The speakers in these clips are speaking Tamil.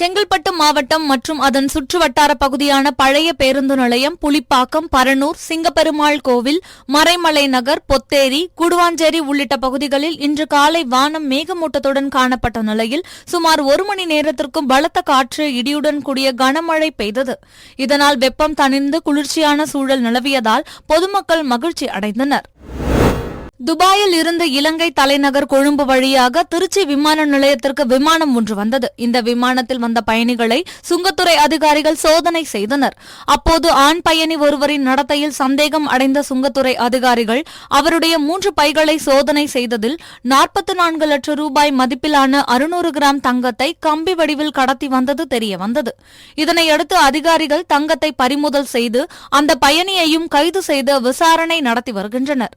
செங்கல்பட்டு மாவட்டம் மற்றும் அதன் சுற்றுவட்டார பகுதியான பழைய பேருந்து நிலையம் புலிப்பாக்கம் பரனூர் சிங்கப்பெருமாள் கோவில் மறைமலை நகர் பொத்தேரி குடுவாஞ்சேரி உள்ளிட்ட பகுதிகளில் இன்று காலை வானம் மேகமூட்டத்துடன் காணப்பட்ட நிலையில் சுமார் ஒரு மணி நேரத்திற்கும் பலத்த காற்று இடியுடன் கூடிய கனமழை பெய்தது. இதனால் வெப்பம் தணிந்து குளிர்ச்சியான சூழல் நிலவியதால் பொதுமக்கள் மகிழ்ச்சி அடைந்தனர். துபாயில் இருந்து இலங்கை தலைநகர் கொழும்பு வழியாக திருச்சி விமான நிலையத்திற்கு விமானம் ஒன்று வந்தது. இந்த விமானத்தில் வந்த பயணிகளை சுங்கத்துறை அதிகாரிகள் சோதனை செய்தனர். அப்போது ஆண் பயணி ஒருவரின் நடத்தையில் சந்தேகம் அடைந்த சுங்கத்துறை அதிகாரிகள் அவருடைய மூன்று பைகளை சோதனை செய்ததில் நாற்பத்தி நான்கு லட்சம் ரூபாய் மதிப்பிலான அறுநூறு கிராம் தங்கத்தை கம்பி வடிவில் கடத்தி வந்தது தெரியவந்தது. இதனையடுத்து அதிகாரிகள் தங்கத்தை பறிமுதல் செய்து அந்த பயணியையும் கைது செய்து விசாரணை நடத்தி வருகின்றனர்.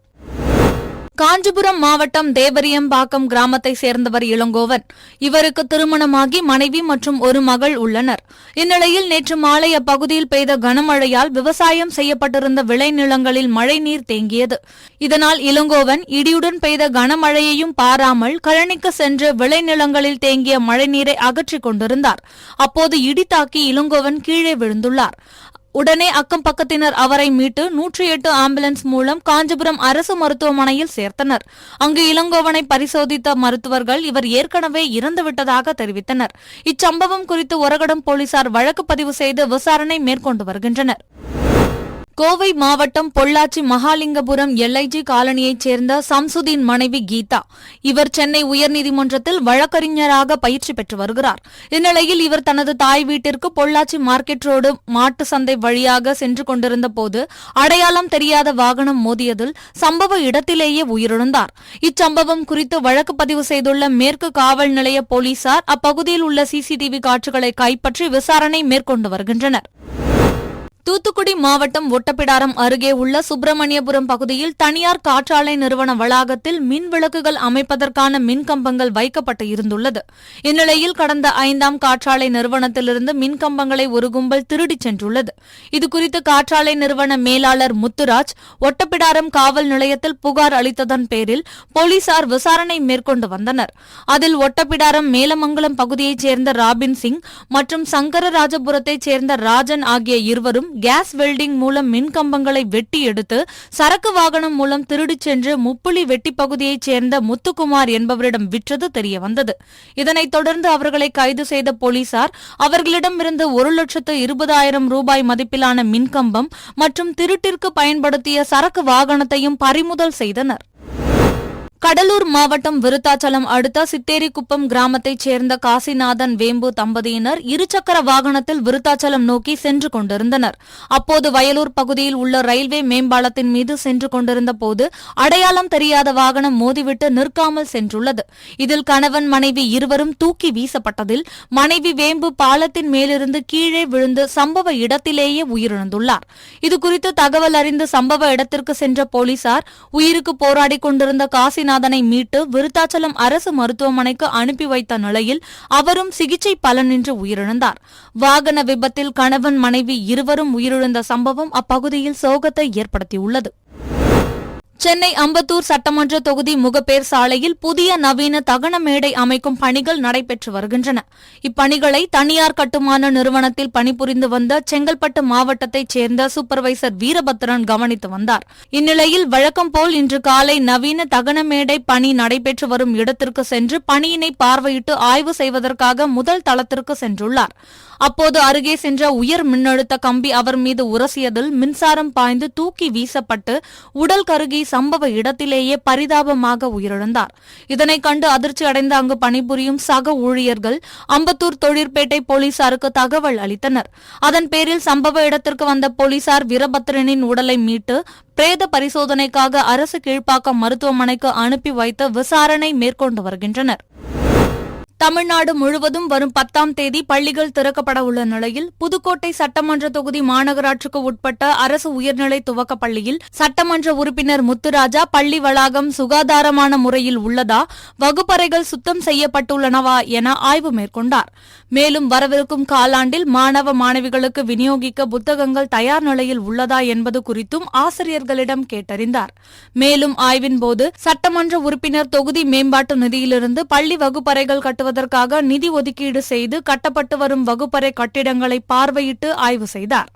காஞ்சிபுரம் மாவட்டம் தேவரியம்பாக்கம் கிராமத்தை சேர்ந்தவர் இளங்கோவன். இவருக்கு திருமணமாகி மனைவி மற்றும் ஒரு மகள் உள்ளனர். இந்நிலையில் நேற்று மாலை அப்பகுதியில் பெய்த கனமழையால் விவசாயம் செய்யப்பட்டிருந்த விளைநிலங்களில் மழைநீர் தேங்கியது. இதனால் இளங்கோவன் இடியுடன் பெய்த கனமழையையும் பாராமல் கழனிக்கு சென்று விளைநிலங்களில் தேங்கிய மழைநீரை அகற்றிக் கொண்டிருந்தார். அப்போது இடி தாக்கி இளங்கோவன் கீழே விழுந்துள்ளார். உடனே அக்கம் பக்கத்தினர் அவரை மீட்டு நூற்றி எட்டு ஆம்புலன்ஸ் மூலம் காஞ்சிபுரம் அரசு மருத்துவமனையில் சேர்த்தனர். அங்கு இளங்கோவனை பரிசோதித்த மருத்துவர்கள் இவர் ஏற்கனவே இறந்துவிட்டதாக தெரிவித்தனர். இச்சம்பவம் குறித்து ஒரகடம் போலீசார் வழக்கு பதிவு செய்து விசாரணை மேற்கொண்டு வருகின்றனர். கோவை மாவட்டம் பொள்ளாச்சி மகாலிங்கபுரம் எல்ஐஜி காலனியைச் சேர்ந்த சம்சுதீன் மனைவி கீதா. இவர் சென்னை உயர்நீதிமன்றத்தில் வழக்கறிஞராக பயிற்சி பெற்று வருகிறார். இந்நிலையில் இவர் தனது தாய் வீட்டிற்கு பொள்ளாச்சி மார்க்கெட் ரோடு மாட்டு சந்தை வழியாக சென்று கொண்டிருந்த போது அடையாளம் தெரியாத வாகனம் மோதியதில் சம்பவ இடத்திலேயே உயிரிழந்தார். இச்சம்பவம் குறித்து வழக்கு பதிவு செய்துள்ள மேற்கு காவல் நிலைய போலீசார் அப்பகுதியில் உள்ள சிசிடிவி காட்சிகளை கைப்பற்றி விசாரணை மேற்கொண்டு வருகின்றனர். தூத்துக்குடி மாவட்டம் ஒட்டப்பிடாரம் அருகே உள்ள சுப்பிரமணியபுரம் பகுதியில் தனியார் காற்றாலை நிறுவன வளாகத்தில் மின் விளக்குகள் அமைப்பதற்கான மின்கம்பங்கள் வைக்கப்பட்டு இருந்துள்ளது. இந்நிலையில் கடந்த ஐந்தாம் காற்றாலை நிறுவனத்திலிருந்து மின்கம்பங்களை ஒரு கும்பல் திருடிச் சென்றுள்ளது. இதுகுறித்து காற்றாலை நிறுவன மேலாளர் முத்துராஜ் ஒட்டப்பிடாரம் காவல் நிலையத்தில் புகார் அளித்ததன் பேரில் போலீசார் விசாரணை மேற்கொண்டு வந்தனர். அதில் ஒட்டப்பிடாரம் மேலமங்கலம் பகுதியைச் சேர்ந்த ராபின் சிங் மற்றும் சங்கரராஜபுரத்தைச் சேர்ந்த ராஜன் ஆகிய இருவரும் கேஸ் வெல்டிங் மூலம் மின் கம்பங்களை வெட்டி எடுத்து சரக்கு வாகனம் மூலம் திருடிச் சென்று முப்புளி வெட்டி பகுதியைச் சேர்ந்த முத்துக்குமார் என்பவரிடம் விற்றது தெரியவந்தது. இதனைத் தொடர்ந்து அவர்களை கைது செய்த போலீசார் அவர்களிடமிருந்து ஒரு லட்சத்து இருபதாயிரம் ரூபாய் மதிப்பிலான மின்கம்பம் மற்றும் திருட்டிற்கு பயன்படுத்திய சரக்கு வாகனத்தையும் பறிமுதல் செய்தனர். கடலூர் மாவட்டம் விருத்தாச்சலம் அடுத்த சித்தேரிக்குப்பம் கிராமத்தைச் சேர்ந்த காசிநாதன் வேம்பு தம்பதியினர் இருசக்கர வாகனத்தில் விருத்தாச்சலம் நோக்கி சென்று கொண்டிருந்தனர். அப்போது வயலூர் பகுதியில் உள்ள ரயில்வே மேம்பாலத்தின் மீது சென்று கொண்டிருந்த போது அடையாளம் தெரியாத வாகனம் மோதிவிட்டு நிற்காமல் சென்றுள்ளது. இதில் கணவன் மனைவி இருவரும் தூக்கி வீசப்பட்டதில் மனைவி வேம்பு பாலத்தின் மேலிருந்து கீழே விழுந்து சம்பவ இடத்திலேயே உயிரிழந்துள்ளார். இதுகுறித்து தகவல் அறிந்து சம்பவ இடத்திற்கு சென்ற போலீசார் உயிருக்கு போராடிக் கொண்டிருந்த காசி சாமிநாதனை மீட்டு விருத்தாச்சலம் அரசு மருத்துவமனைக்கு அனுப்பி வைத்த நிலையில் அவரும் சிகிச்சை பலனின்றி உயிரிழந்தார். வாகன விபத்தில் கணவன் மனைவி இருவரும் உயிரிழந்த சம்பவம் அப்பகுதியில் சோகத்தை ஏற்படுத்தியுள்ளது. சென்னை அம்பத்தூர் சட்டமன்ற தொகுதி முகப்பேர் சாலையில் புதிய நவீன தகன மேடை அமைக்கும் பணிகள் நடைபெற்று வருகின்றன. இப்பணிகளை தனியார் கட்டுமான நிறுவனத்தில் பணிபுரிந்து வந்த செங்கல்பட்டு மாவட்டத்தைச் சேர்ந்த சூப்பர்வைசர் வீரபத்ரன் கவனித்து வந்தார். இந்நிலையில் வழக்கம் போல் இன்று காலை நவீன தகன மேடை பணி நடைபெற்று வரும் இடத்திற்கு சென்று பணியினை பார்வையிட்டு ஆய்வு செய்வதற்காக முதல் தளத்திற்கு சென்றுள்ளார். அப்போது அருகே சென்ற உயர் மின்னழுத்த கம்பி அவர் மீது உரசியதில் மின்சாரம் பாய்ந்து தூக்கி வீசப்பட்டு உடல் கருகி சம்பவ இடத்திலேயே பரிதாபமாக உயிரிழந்தார். இதனைக் கண்டு அதிர்ச்சி அடைந்த அங்கு பணிபுரியும் சக ஊழியர்கள் அம்பத்தூர் தொழிற்பேட்டை போலீசாருக்கு தகவல் அளித்தனர். அதன் பேரில் சம்பவ இடத்திற்கு வந்த போலீசார் வீரபத்ரனின் உடலை மீட்டு பிரேத பரிசோதனைக்காக அரசு கீழ்ப்பாக்கம் மருத்துவமனைக்கு அனுப்பி வைத்து விசாரணை மேற்கொண்டு வருகின்றனர். தமிழ்நாடு முழுவதும் வரும் பத்தாம் தேதி பள்ளிகள் திறக்கப்பட உள்ள நிலையில் புதுக்கோட்டை சட்டமன்ற தொகுதி மாநகராட்சிக்கு உட்பட்ட அரசு உயர்நிலை துவக்க பள்ளியில் சட்டமன்ற உறுப்பினர் முத்துராஜா பள்ளி வளாகம் சுகாதாரமான முறையில் உள்ளதா வகுப்பறைகள் சுத்தம் செய்யப்பட்டுள்ளனவா என ஆய்வு மேற்கொண்டார். மேலும் வரவிருக்கும் காலாண்டில் மாணவ மாணவிகளுக்கு விநியோகிக்க புத்தகங்கள் தயார் நிலையில் உள்ளதா என்பது குறித்தும் ஆசிரியர்களிடம் கேட்டறிந்தார். மேலும் ஆய்வின்போது சட்டமன்ற உறுப்பினர் தொகுதி மேம்பாட்டு நிதியிலிருந்து பள்ளி வகுப்பறைகள் கட்டுவதற்கு மேம்படுத்துவதற்காக நிதி ஒதுக்கீடு செய்து கட்டப்பட்டு வரும் வகுப்பறை கட்டிடங்களை பார்வையிட்டு ஆய்வு செய்தார்.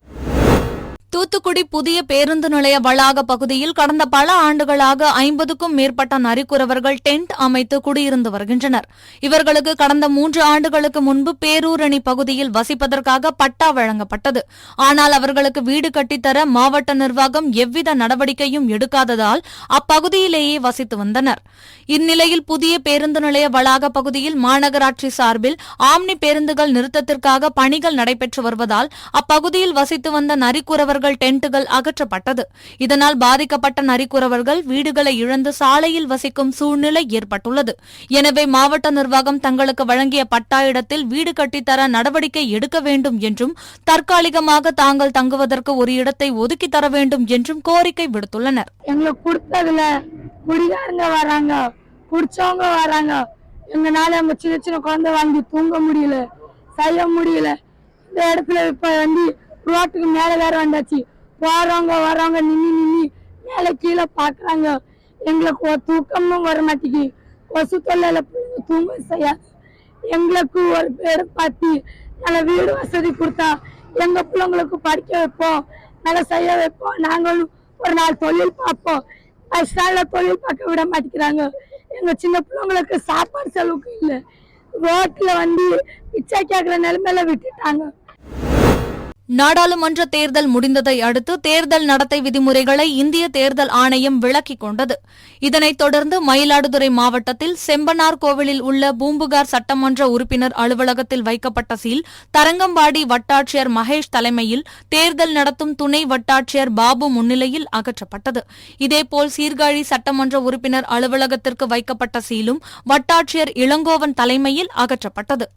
தூத்துக்குடி புதிய பேருந்து நிலைய வளாக பகுதியில் கடந்த பல ஆண்டுகளாக ஐம்பதுக்கும் மேற்பட்ட நரிக்குறவர்கள் டென்ட் அமைத்து குடியிருந்து வருகின்றனர். இவர்களுக்கு கடந்த மூன்று ஆண்டுகளுக்கு முன்பு பேரூரணி பகுதியில் வசிப்பதற்காக பட்டா வழங்கப்பட்டது. ஆனால் அவர்களுக்கு வீடு கட்டித்தர மாவட்ட நிர்வாகம் எவ்வித நடவடிக்கையும் எடுக்காததால் அப்பகுதியிலேயே வசித்து வந்தனர். இந்நிலையில் புதிய பேருந்து நிலைய வளாக பகுதியில் மாநகராட்சி சார்பில் ஆம்னி பேருந்துகள் நிறுத்தத்திற்காக பணிகள் நடைபெற்று வருவதால் அப்பகுதியில் வசித்து வந்த நரிக்குறவர்கள் குறவர்கள் டென்ட்டுகள் அகற்றப்பட்டது. இதனால் பாதிக்கப்பட்ட நரிக்குறவர்கள் வீடுகளை இழந்து சாலையில் வசிக்கும் சூழ்நிலை ஏற்பட்டுள்ளது. எனவே மாவட்ட நிர்வாகம் தங்களுக்கு வழங்கிய பட்டா இடத்தில் வீடு கட்டித்தர நடவடிக்கை எடுக்க வேண்டும் என்றும் தற்காலிகமாக தாங்கள் தங்குவதற்கு ஒரு இடத்தை ஒதுக்கி தர வேண்டும் என்றும் கோரிக்கை விடுத்துள்ளனர். எங்களுக்கு கொடுத்ததுல குடிகாரங்க வராங்க குடிச்சவங்க வராங்க. எங்கனால எங்க சின்ன சின்ன குழந்தை வாங்கி தூங்க முடியல செய்ய முடியல. இந்த இடத்துல இப்ப வந்து ரோட்டுக்கு மேலே வேற வந்தாச்சு. போறவங்க வரவங்க நின்று நின்று மேலே கீழே பார்க்குறாங்க எங்களுக்கு ஒரு தூக்கமும் வர மாட்டேங்கி கொசு தொல்லையில் பிள்ளைங்க தூங்க செய்யாது எங்களுக்கு ஒரு பேர் பார்த்து நல்ல வீடு வசதி கொடுத்தா எங்கள் பிள்ளைங்களுக்கு படிக்க வைப்போம். நல்லா செய்ய வைப்போம். நாங்களும் ஒரு நாள் தொழில் பார்ப்போம். பஸ் ஸ்டாண்டில் தொழில் பார்க்க விட மாட்டேங்கிறாங்க. எங்கள் சின்ன பிள்ளைங்களுக்கு சாப்பாடு செலவுக்கு இல்லை. ரோட்டில் வந்து பிச்சை கேட்குற நிலைமையில விட்டுட்டாங்க. நாடாளுமன்ற தேர்தல் முடிந்ததை அடுத்து தேர்தல் நடத்தை விதிமுறைகளை இந்திய தேர்தல் ஆணையம் விளக்கிக் கொண்டது. இதனைத் தொடர்ந்து மயிலாடுதுறை மாவட்டத்தில் செம்பனார் கோவிலில் உள்ள பூம்புகார் சட்டமன்ற உறுப்பினர் அலுவலகத்தில் வைக்கப்பட்ட சீல் தரங்கம்பாடி வட்டாட்சியர் மகேஷ் தலைமையில் தேர்தல் நடத்தும் துணை வட்டாட்சியர் பாபு முன்னிலையில் அகற்றப்பட்டது. இதேபோல் சீர்காழி சட்டமன்ற உறுப்பினர் அலுவலகத்திற்கு வைக்கப்பட்ட சீலும் வட்டாட்சியர் இளங்கோவன் தலைமையில் அகற்றப்பட்டது.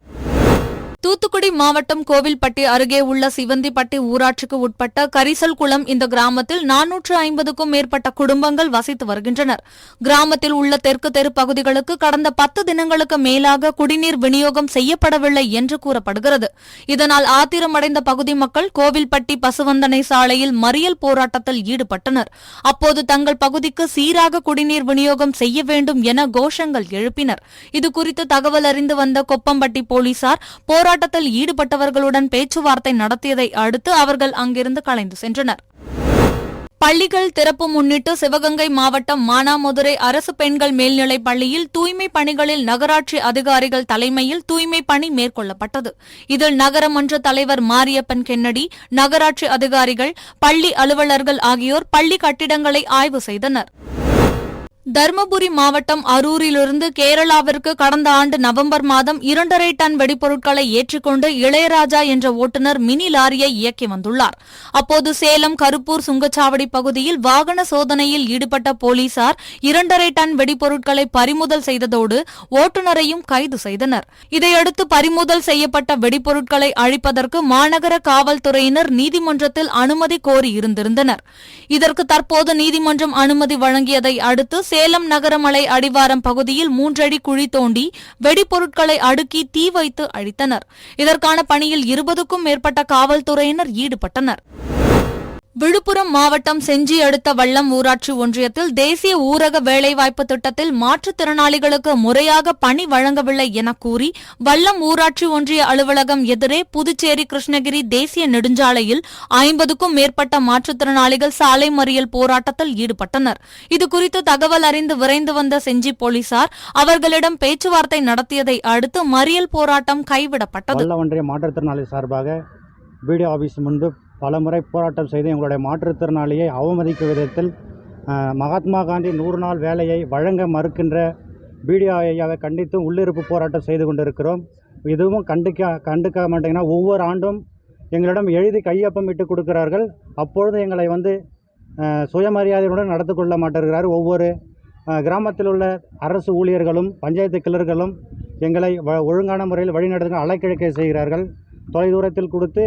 தூத்துக்குடி மாவட்டம் கோவில்பட்டி அருகே உள்ள சிவந்திப்பட்டி ஊராட்சிக்கு உட்பட்ட கரிசல்குளம் இந்த கிராமத்தில் நானூற்று ஐம்பதுக்கும் மேற்பட்ட குடும்பங்கள் வசித்து வருகின்றனர். கிராமத்தில் உள்ள தெற்கு தெரு பகுதிகளுக்கு கடந்த பத்து தினங்களுக்கு மேலாக குடிநீர் விநியோகம் செய்யப்படவில்லை என்று கூறப்படுகிறது. இதனால் ஆத்திரமடைந்த பகுதி மக்கள் கோவில்பட்டி பசுவந்தனை சாலையில் மறியல் போராட்டத்தில் ஈடுபட்டனர். அப்போது தங்கள் பகுதிக்கு சீராக குடிநீர் விநியோகம் செய்ய வேண்டும் என கோஷங்கள் எழுப்பினர். இதுகுறித்து தகவல் அறிந்து வந்த கொப்பம்பட்டி போலீசார் போராட்டத்தில் ஈடுபட்டவர்களுடன் பேச்சுவார்த்தை நடத்தியதை அடுத்து அவர்கள் அங்கிருந்து கலைந்து சென்றனர். பள்ளிகள் திறப்பு முன்னிட்டு சிவகங்கை மாவட்டம் மானாமதுரை அரசு பெண்கள் மேல்நிலைப் பள்ளியில் தூய்மை பணிகளில் நகராட்சி அதிகாரிகள் தலைமையில் தூய்மை பணி மேற்கொள்ளப்பட்டது. இதில் நகரமன்ற தலைவர் மாரியப்பன் கென்னடி நகராட்சி அதிகாரிகள் பள்ளி அலுவலர்கள் ஆகியோர் பள்ளி கட்டிடங்களை ஆய்வு செய்தனா் தருமபுரி மாவட்டம் அரூரிலிருந்து கேரளாவிற்கு கடந்த ஆண்டு நவம்பர் மாதம் இரண்டரை டன் வெடிபொருட்களை ஏற்றிக்கொண்டு இளையராஜா என்ற ஓட்டுநர் மினி லாரியை இயக்கி வந்துள்ளார். அப்போது சேலம் கருப்பூர் சுங்கச்சாவடி பகுதியில் வாகன சோதனையில் ஈடுபட்ட போலீசார் இரண்டரை டன் வெடிபொருட்களை பறிமுதல் செய்ததோடு ஓட்டுநரையும் கைது செய்தனர். இதையடுத்து பறிமுதல் செய்யப்பட்ட வெடிபொருட்களை அழிப்பதற்கு மாநகர காவல்துறையினர் நீதிமன்றத்தில் அனுமதி கோரியிருந்திருந்தனர் இதற்கு தற்போது நீதிமன்றம் அனுமதி வழங்கியதை அடுத்து சேலம் நகரமலை அடிவாரம் பகுதியில் மூன்றடி குழி தோண்டி வெடிபொருட்களை அடுக்கி தீ வைத்து அழித்தனர். இதற்கான பணியில் இருபதுக்கும் மேற்பட்ட காவல்துறையினர் ஈடுபட்டனர். விழுப்புரம் மாவட்டம் செஞ்சி அடுத்த வல்லம் ஊராட்சி ஒன்றியத்தில் தேசிய ஊரக வேலைவாய்ப்பு திட்டத்தில் மாற்றுத்திறனாளிகளுக்கு முறையாக பணி வழங்கவில்லை என கூறி வல்லம் ஊராட்சி ஒன்றிய அலுவலகம் எதிரே புதுச்சேரி கிருஷ்ணகிரி தேசிய நெடுஞ்சாலையில் ஐம்பதுக்கும் மேற்பட்ட மாற்றுத்திறனாளிகள் சாலை மறியல் போராட்டத்தில் ஈடுபட்டனர். இதுகுறித்து தகவல் அறிந்து விரைந்து வந்த செஞ்சி போலீசார் அவர்களிடம் பேச்சுவார்த்தை நடத்தியதை அடுத்து மறியல் போராட்டம் கைவிடப்பட்டது. மாற்றுத்திறனாளி சார்பாக பிடிஓ முன்பு பலமுறை போராட்டம் செய்து எங்களுடைய மாற்றுத்திறனாளியை அவமதிக்கும் விதத்தில் மகாத்மா காந்தி நூறு நாள் வேலையை வழங்க மறுக்கின்ற பிடிஓ ஐயாவை கண்டித்தும் உள்ளிருப்பு போராட்டம் செய்து கொண்டிருக்கிறோம். இதுவும் கண்டிக்க கண்டுக்க மாட்டேங்கன்னா ஒவ்வொரு ஆண்டும் எங்களிடம் எழுதி கையொப்பம் இட்டு கொடுக்கிறார்கள். அப்பொழுது எங்களை வந்து சுயமரியாதையுடன் நடந்து கொள்ள மாட்டேங்கிறார். ஒவ்வொரு கிராமத்தில் உள்ள அரசு ஊழியர்களும் பஞ்சாயத்து கிளர்களும் எங்களை வ- ஒழுங்கான முறையில் வழிநடத்த அலைக்கிழக்கை செய்கிறார்கள். தொலைதூரத்தில் கொடுத்து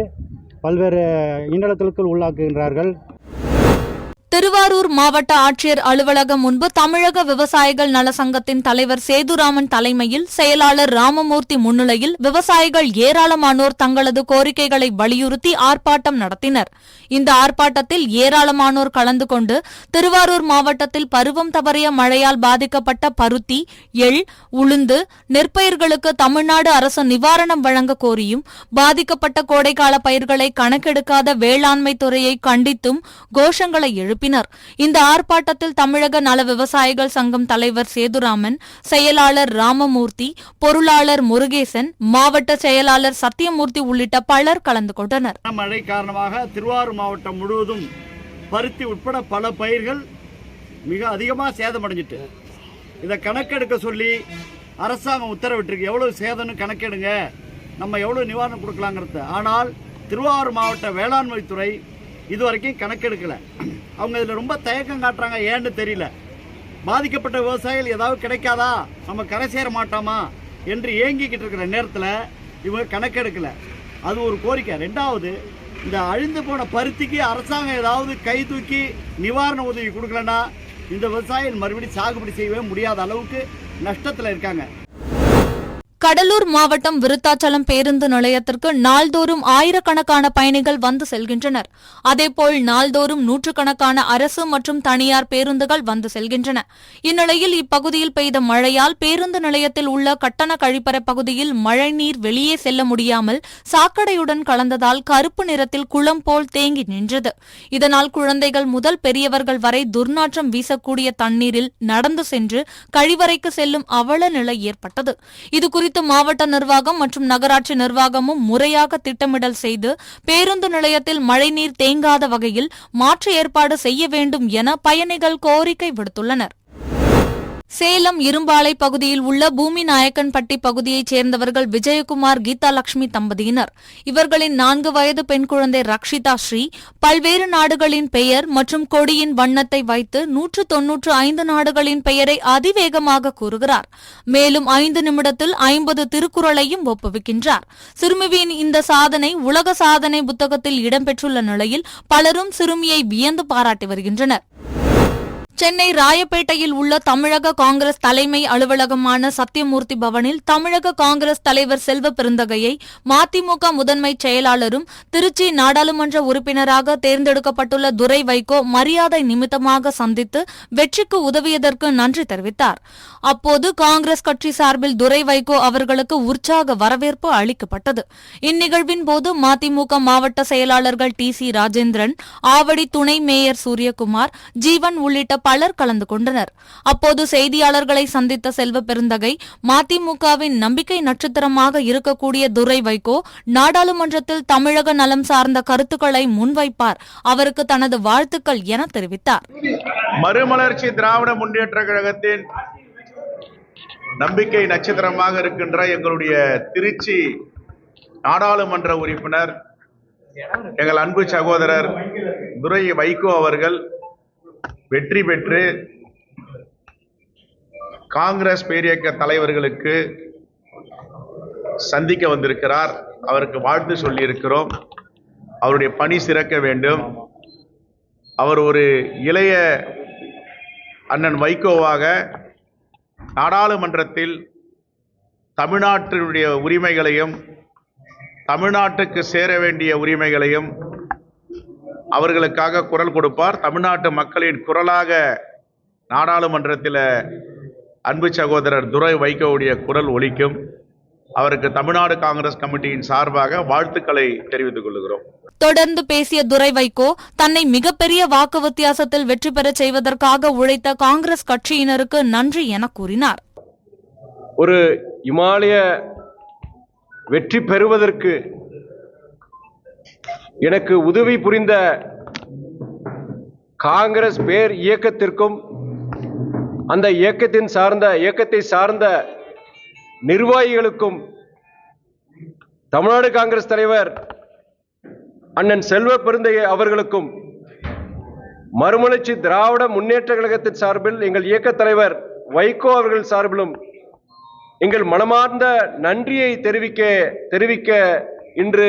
பல்வேறு இன்னல்களுக்கு உள்ளாக்குகின்றார்கள். திருவாரூர் மாவட்ட ஆட்சியர் அலுவலகம் முன்பு தமிழக விவசாயிகள் நல சங்கத்தின் தலைவர் சேதுராமன் தலைமையில் செயலாளர் ராமமூர்த்தி முன்னிலையில் விவசாயிகள் ஏராளமானோர் தங்களது கோரிக்கைகளை வலியுறுத்தி ஆர்ப்பாட்டம் நடத்தினர். இந்த ஆர்ப்பாட்டத்தில் ஏராளமானோர் கலந்து கொண்டு திருவாரூர் மாவட்டத்தில் பருவம் தவறிய மழையால் பாதிக்கப்பட்ட பருத்தி எள் உளுந்து நெற்பயிர்களுக்கு தமிழ்நாடு அரசு நிவாரணம் வழங்க கோரியும் பாதிக்கப்பட்ட கோடைக்கால பயிர்களை கணக்கெடுக்காத வேளாண்மை துறையை கண்டித்தும் கோஷங்களை எழுப்பினர் இந்த ஆர்ப்பாட்டத்தில் தமிழக நல விவசாயிகள் சங்கம் தலைவர் சேதுராமன் செயலாளர் ராமமூர்த்தி பொருளாளர் முருகேசன் மாவட்ட செயலாளர் சத்தியமூர்த்தி உள்ளிட்ட பலர் கலந்து கொண்டனர். மழை காரணமாக திருவாரூர் மாவட்டம் முழுவதும் பருத்தி உட்பட பல பயிர்கள் மிக அதிகமாக சேதமடைஞ்சிட்டு. இதை கணக்கெடுக்க சொல்லி அரசாங்கம் உத்தரவிட்டிருக்கு. எவ்வளவு சேதம்னு கணக்கெடுங்க. நம்ம எவ்வளோ நிவாரணம் கொடுக்கலாங்கிறது. ஆனால் திருவாரூர் மாவட்ட வேளாண்மைத்துறை இதுவரைக்கும் கணக்கெடுக்கலை. அவங்க இதில் ரொம்ப தயக்கம் காட்டுறாங்க. ஏன்னு தெரியல. பாதிக்கப்பட்ட விவசாயிகள் ஏதாவது கிடைக்காதா? நம்ம கரை சேர மாட்டோமா? என்று ஏங்கிக்கிட்டு இருக்கிற நேரத்தில் இவங்க கணக்கெடுக்கலை. அது ஒரு கோரிக்கை. ரெண்டாவது இந்த அழிந்து போன பருத்திக்கு அரசாங்கம் ஏதாவது கை தூக்கி நிவாரண உதவி கொடுக்கலன்னா இந்த விவசாயிகள் மறுபடியும் சாகுபடி செய்யவே முடியாத அளவுக்கு நஷ்டத்தில் இருக்காங்க. கடலூர் மாவட்டம் விருத்தாச்சலம் பேருந்து நிலையத்திற்கு நாள்தோறும் ஆயிரக்கணக்கான பயணிகள் வந்து செல்கின்றனர். அதேபோல் நாள்தோறும் நூற்றுக்கணக்கான அரசு மற்றும் தனியார் பேருந்துகள் வந்து செல்கின்றன. இந்நிலையில் இப்பகுதியில் பெய்த மழையால் பேருந்து நிலையத்தில் உள்ள கட்டண கழிப்பறை பகுதியில் மழைநீர் வெளியே செல்ல முடியாமல் சாக்கடையுடன் கலந்ததால் கருப்பு நிறத்தில் குளம் போல் தேங்கி நின்றது. இதனால் குழந்தைகள் முதல் பெரியவர்கள் வரை துர்நாற்றம் வீசக்கூடிய தண்ணீரில் நடந்து சென்று கழிவறைக்கு செல்லும் அவல நிலை ஏற்பட்டது. இதுகுறித்து மாவட்ட நிர்வாகம் மற்றும் நகராட்சி நிர்வாகமும் முறையாக திட்டமிடல் செய்து பேருந்து நிலையத்தில் மழைநீர் தேங்காத வகையில் மாற்று ஏற்பாடு செய்ய வேண்டும் என பயணிகள் கோரிக்கை விடுத்துள்ளனர். சேலம் இரும்பாலை பகுதியில் உள்ள பூமி நாயக்கன்பட்டி பகுதியைச் சேர்ந்தவர்கள் விஜயகுமார் கீதாலட்சுமி தம்பதியினர். இவர்களின் நான்கு வயது பெண் குழந்தை ரக்ஷிதா ஸ்ரீ பல்வேறு நாடுகளின் பெயர் மற்றும் கொடியின் வண்ணத்தை வைத்து நூற்று தொன்னூற்று ஐந்து நாடுகளின் பெயரை அதிவேகமாக கூறுகிறார். மேலும் ஐந்து நிமிடத்தில் ஐம்பது திருக்குறளையும் ஒப்புவிக்கின்றார். சிறுமியின் இந்த சாதனை உலக சாதனை புத்தகத்தில் இடம்பெற்றுள்ள நிலையில் பலரும் சிறுமியை வியந்து பாராட்டி வருகின்றனர். சென்னை ராயப்பேட்டையில் உள்ள தமிழக காங்கிரஸ் தலைமை அலுவலகமான சத்தியமூர்த்தி பவனில் தமிழக காங்கிரஸ் தலைவர் செல்வ பெருந்தகையை மதிமுக முதன்மை செயலாளரும் திருச்சி நாடாளுமன்ற உறுப்பினராக தேர்ந்தெடுக்கப்பட்டுள்ள துரை வைகோ மரியாதை நிமித்தமாக சந்தித்து வெற்றிக்கு உதவியதற்கு நன்றி தெரிவித்தார். அப்போது காங்கிரஸ் கட்சி சார்பில் துரை வைகோ அவர்களுக்கு உற்சாக வரவேற்பு அளிக்கப்பட்டது. இந்நிகழ்வின் போது மதிமுக மாவட்ட செயலாளர்கள் டி சி ராஜேந்திரன் ஆவடி துணை மேயர் சூரியகுமார் ஜீவன் உள்ளிட்ட பலர் கலந்து கொண்டனர். அப்போது செய்தியாளர்களை சந்தித்த செல்வ பெருந்தகை மதிமுகவின் நம்பிக்கை நட்சத்திரமாக இருக்கக்கூடிய துரை வைகோ நாடாளுமன்றத்தில் தமிழக நலம் சார்ந்த கருத்துக்களை முன்வைப்பார். அவருக்கு தனது வாழ்த்துக்கள் என தெரிவித்தார். மறுமலர்ச்சி திராவிட முன்னேற்ற கழகத்தின் நம்பிக்கை நட்சத்திரமாக இருக்கின்ற எங்களுடைய திருச்சி நாடாளுமன்ற உறுப்பினர் எங்கள் அன்பு சகோதரர் துரை வைகோ அவர்கள் வெற்றி பெற்று காங்கிரஸ் பேரியக்க தலைவர்களுக்கு சந்திக்க வந்திருக்கிறார். அவருக்கு வாழ்த்து சொல்லியிருக்கிறோம். அவருடைய பணி சிறக்க வேண்டும். அவர் ஒரு இளைய அண்ணன் வைகோவாக நாடாளுமன்றத்தில் தமிழ்நாட்டினுடைய உரிமைகளையும் தமிழ்நாட்டுக்கு சேர வேண்டிய உரிமைகளையும் அவர்களுக்காக குரல் கொடுப்பார். தமிழ்நாட்டு மக்களின் குரலாக நாடாளுமன்றத்தில் அன்பு சகோதரர் துரை வைகோவுடைய குரல் ஒலிக்கும். அவருக்கு தமிழ்நாடு காங்கிரஸ் கமிட்டியின் சார்பாக வாழ்த்துக்களை தெரிவித்துக் கொள்கிறோம். தொடர்ந்து பேசிய துரை வைகோ தன்னை மிகப்பெரிய வாக்கு வித்தியாசத்தில் வெற்றி பெறச் செய்வதற்காக உழைத்த காங்கிரஸ் கட்சியினருக்கு நன்றி என கூறினார். ஒரு இமாலய வெற்றி பெறுவதற்கு எனக்கு உதவி புரிந்த காங்கிரஸ் பேர் இயக்கத்திற்கும் அந்த இயக்கத்தின் சார்ந்த இயக்கத்தை சார்ந்த நிர்வாகிகளுக்கும் தமிழ்நாடு காங்கிரஸ் தலைவர் அண்ணன் செல்வ பெருந்தைய அவர்களுக்கும் மறுமலர்ச்சி திராவிட முன்னேற்ற கழகத்தின் சார்பில் எங்கள் இயக்க தலைவர் வைகோ அவர்கள் சார்பிலும் எங்கள் மனமார்ந்த நன்றியை தெரிவிக்க தெரிவிக்க இன்று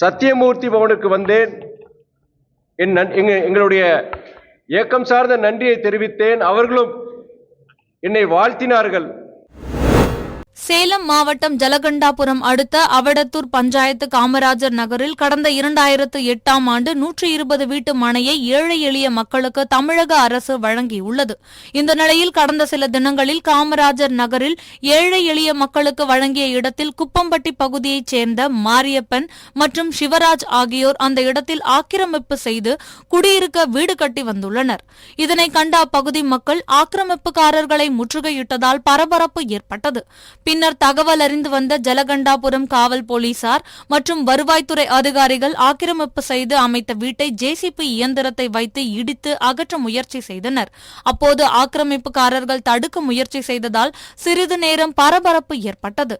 சத்தியமூர்த்தி பவனுக்கு வந்தேன். என் நன்- எங்களுடைய இயக்கம் சார்ந்த நன்றியை தெரிவித்தேன். அவர்களும் என்னை வாழ்த்தினார்கள். சேலம் மாவட்டம் ஜலகண்டாபுரம் அடுத்த அவடத்தூர் பஞ்சாயத்து காமராஜர் நகரில் கடந்த இரண்டாயிரத்து எட்டாம் ஆண்டு நூற்றி இருபது வீட்டு மனையை ஏழை எளிய மக்களுக்கு தமிழக அரசு வழங்கியுள்ளது. இந்த நிலையில் கடந்த சில தினங்களில் காமராஜர் நகரில் ஏழை எளிய மக்களுக்கு வழங்கிய இடத்தில் குப்பம்பட்டி பகுதியைச் சேர்ந்த மாரியப்பன் மற்றும் சிவராஜ் ஆகியோர் அந்த இடத்தில் ஆக்கிரமிப்பு செய்து குடியிருக்க வீடு கட்டி வந்துள்ளனர். இதனை கண்ட அப்பகுதி மக்கள் ஆக்கிரமிப்புக்காரர்களை முற்றுகையிட்டதால் பரபரப்பு ஏற்பட்டது. பின்னர் தகவல் அறிந்து வந்த ஜலகண்டாபுரம் காவல் போலீசார் மற்றும் வருவாய்த்துறை அதிகாரிகள் ஆக்கிரமிப்பு செய்து அமைத்த வீட்டை ஜேசிபி இயந்திரத்தை வைத்து இடித்து அகற்ற முயற்சி செய்தனர். அப்போது ஆக்கிரமிப்புக்காரர்கள் தடுக்க முயற்சி செய்ததால் சிறிது நேரம் பரபரப்பு ஏற்பட்டது.